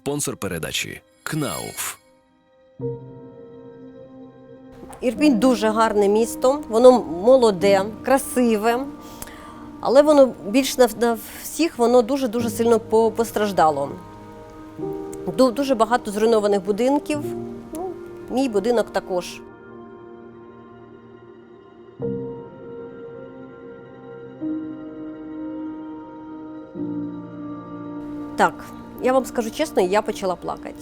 Спонсор передачі КНАУФ. Ірпінь дуже гарне місто, воно молоде, красиве, але воно більш на, всіх воно дуже-дуже сильно постраждало. Дуже багато зруйнованих будинків. Ну, мій будинок також. Так, я вам скажу чесно, я почала плакати.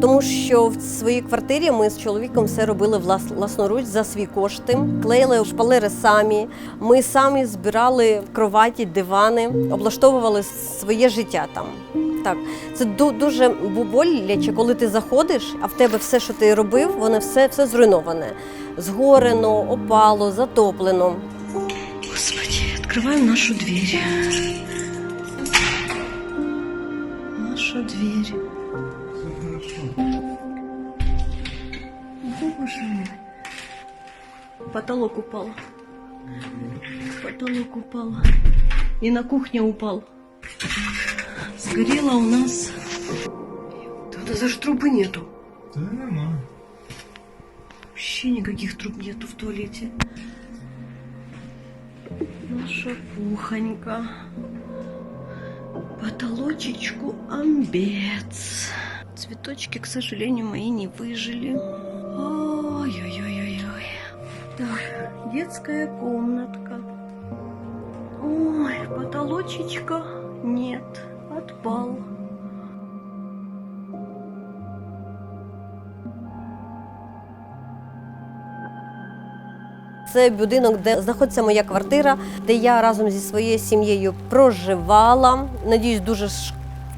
Тому що в своїй квартирі ми з чоловіком все робили влас- власноруч за свої кошти, клеїли шпалери самі. Ми самі збирали кроваті, дивани, облаштовували своє життя там. Так, це дуже боляче, коли ти заходиш, а в тебе все, що ти робив, воно все, все зруйноване. Згорено, опало, затоплено. Господи, открываем нашу дверь. Наша дверь. Боже мой. Потолок упал. Потолок упал. И на кухне упал. Сгорело у нас. Да даже трубы нету. Та нема. Вообще никаких труб нету в туалете. Наша кухонька. Потолочечку амбец. Цветочки, к сожалению, мои не выжили. Ой-ой-ой-ой-ой. Так, детская комнатка. Ой, потолочечка нет, отпал. Це будинок, де знаходиться моя квартира, де я разом зі своєю сім'єю проживала. Надіюсь, дуже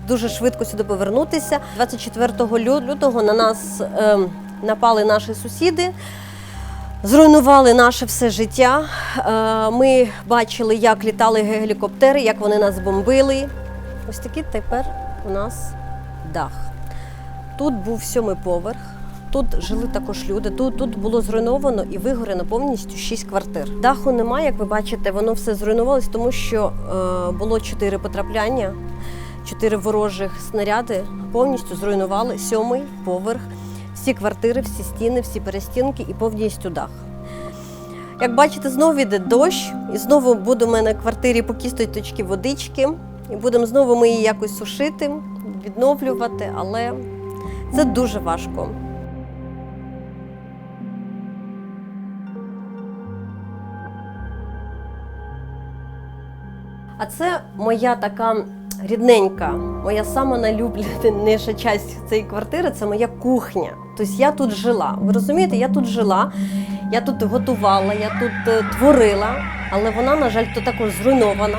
дуже швидко сюди повернутися. 24 лютого на нас ем, напали наші сусіди. Зруйнували наше все життя. Е, Ми бачили, як літали гелікоптери, як вони нас бомбили. Ось такий тепер у нас дах. Тут був сьомий поверх. Тут жили також люди. Тут, тут було зруйновано і вигорено повністю шість квартир. Даху немає, як ви бачите, воно все зруйнувалось, тому що е, було чотири потрапляння, чотири ворожих снаряди повністю зруйнували сьомий поверх, всі квартири, всі стіни, всі перестінки і повністю дах. Як бачите, знову йде дощ, і знову буде в мене в квартирі по кісточки водички, і будемо знову ми її якось сушити, відновлювати, але це дуже важко. А це моя така рідненька, моя сама найлюбленіша часть цієї квартири це моя кухня. Тобто я тут жила. Ви розумієте, я тут жила, я тут готувала, я тут е, творила, але вона, на жаль, то також зруйнована.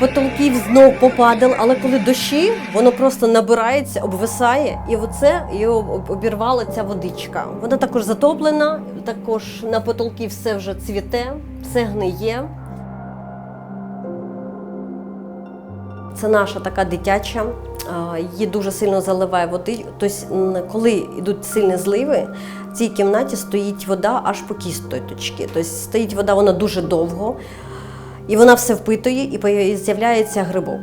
Потолків знов попадали, але коли дощі, воно просто набирається, обвисає, і оце його обірвала ця водичка. Вона також затоплена, також на потолки все вже цвіте, все гниє. Це наша така дитяча, її дуже сильно заливає води. Тобто, коли йдуть сильні зливи, в цій кімнаті стоїть вода аж по кісточки. Тобто стоїть вода вона дуже довго, і вона все впитує, і з'являється грибок.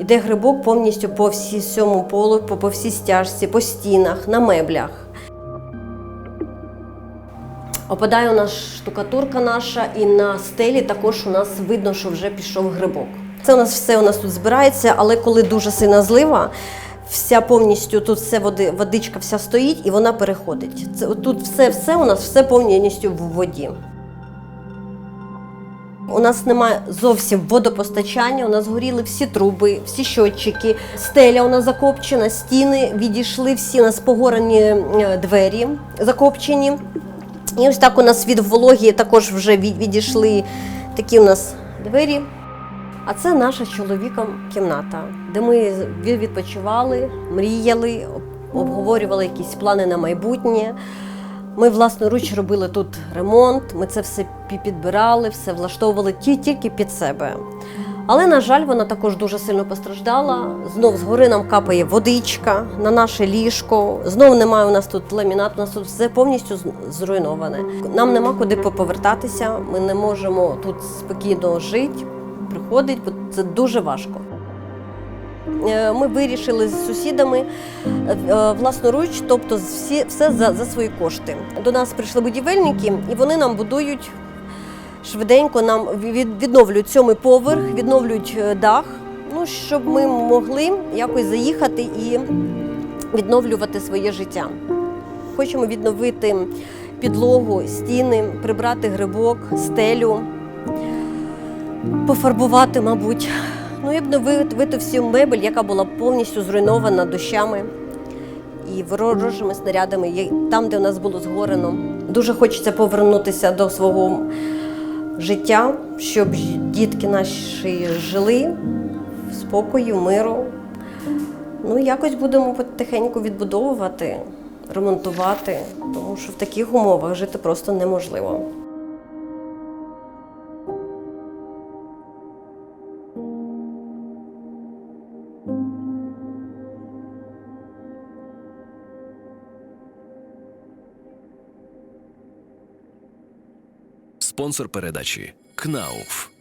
Іде грибок повністю по всьому полу, по, по всій стяжці, по стінах, на меблях. Опадає у нас штукатурка наша, і на стелі також у нас видно, що вже пішов грибок. Це у нас все у нас тут збирається, але коли дуже сильна злива, вся повністю тут все води, водичка вся стоїть і вона переходить. Це тут все, все у нас все повністю в воді. У нас немає зовсім водопостачання, у нас горіли всі труби, всі щотчики, стеля у нас закопчена, стіни відійшли всі, у нас погорені е, двері закопчені. І ось так у нас від вологі також вже відійшли такі у нас двері. А це наша з чоловіком кімната, де ми відпочивали, мріяли, обговорювали якісь плани на майбутнє. Ми власноруч робили тут ремонт, ми це все підбирали, все влаштовували ті- тільки під себе. Але, на жаль, вона також дуже сильно постраждала. Знов згори нам капає водичка на наше ліжко. Знов немає у нас тут ламінат, у нас тут все повністю зруйноване. Нам нема куди повертатися, ми не можемо тут спокійно жити, приходить, бо це дуже важко. Е, Ми вирішили з сусідами е, власноруч, тобто всі, все за, за свої кошти. До нас прийшли будівельники, і вони нам будують швиденько, нам відновлюють сьомий поверх, відновлюють е, дах, ну, щоб ми могли якось заїхати і відновлювати своє життя. Хочемо відновити підлогу, стіни, прибрати грибок, стелю, пофарбувати, мабуть. Ну і обновити всю мебель, яка була повністю зруйнована дощами і ворожими снарядами, там, де у нас було згорено. Дуже хочеться повернутися до свого життя, щоб дітки наші жили в спокою, миру. Ну, якось будемо потихеньку відбудовувати, ремонтувати, тому що в таких умовах жити просто неможливо. Спонсор передачі КНАУФ.